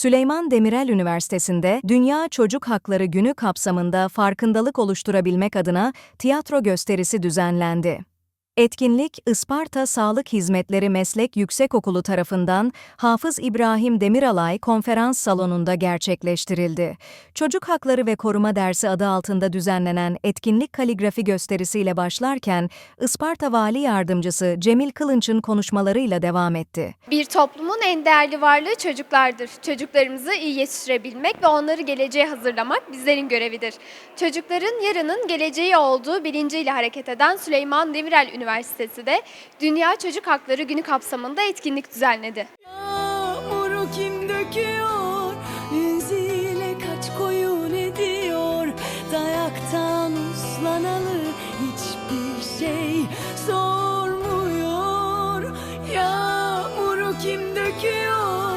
Süleyman Demirel Üniversitesi'nde Dünya Çocuk Hakları Günü kapsamında farkındalık oluşturabilmek adına tiyatro gösterisi düzenlendi. Etkinlik, Isparta Sağlık Hizmetleri Meslek Yüksekokulu tarafından Hafız İbrahim Demiralay Konferans Salonu'nda gerçekleştirildi. Çocuk Hakları ve Koruma Dersi adı altında düzenlenen etkinlik kaligrafi gösterisiyle başlarken Isparta Vali Yardımcısı Cemil Kılınç'ın konuşmalarıyla devam etti. Bir toplumun en değerli varlığı çocuklardır. Çocuklarımızı iyi yetiştirebilmek ve onları geleceğe hazırlamak bizlerin görevidir. Çocukların yarının geleceği olduğu bilinciyle hareket eden Süleyman Demirel Üniversitesi de Dünya Çocuk Hakları Günü kapsamında etkinlik düzenledi. Yağmuru kim döküyor? Ünziyle kaç koyun ediyor? Dayaktan uslanalı hiçbir şey sormuyor. Yağmuru kim döküyor?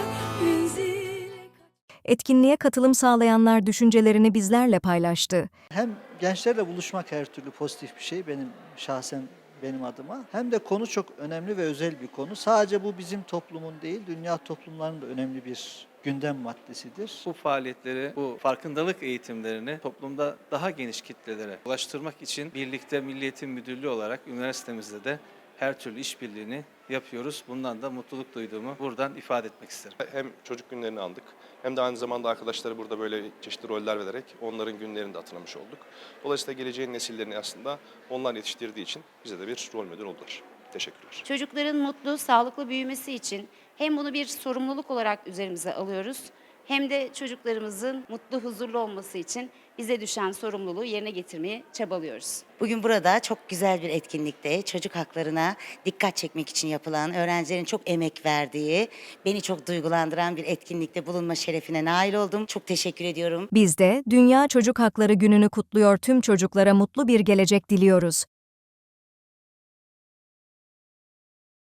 Etkinliğe katılım sağlayanlar düşüncelerini bizlerle paylaştı. Hem gençlerle buluşmak her türlü pozitif bir şey benim şahsen benim adıma. Hem de konu çok önemli ve özel bir konu. Sadece bu bizim toplumun değil, dünya toplumlarının da önemli bir gündem maddesidir. Bu faaliyetleri, bu farkındalık eğitimlerini toplumda daha geniş kitlelere ulaştırmak için birlikte Milli Eğitim Müdürlüğü olarak üniversitemizde de her türlü işbirliğini yapıyoruz. Bundan da mutluluk duyduğumu buradan ifade etmek isterim. Hem çocuk günlerini andık hem de aynı zamanda arkadaşları burada böyle çeşitli roller vererek onların günlerini de hatırlamış olduk. Dolayısıyla geleceğin nesillerini aslında onlar yetiştirdiği için bize de bir rol model oldular. Teşekkürler. Çocukların mutlu, sağlıklı büyümesi için hem bunu bir sorumluluk olarak üzerimize alıyoruz hem de çocuklarımızın mutlu, huzurlu olması için bize düşen sorumluluğu yerine getirmeye çabalıyoruz. Bugün burada çok güzel bir etkinlikte çocuk haklarına dikkat çekmek için yapılan, öğrencilerin çok emek verdiği, beni çok duygulandıran bir etkinlikte bulunma şerefine nail oldum. Çok teşekkür ediyorum. Biz de Dünya Çocuk Hakları Günü'nü kutluyor tüm çocuklara mutlu bir gelecek diliyoruz.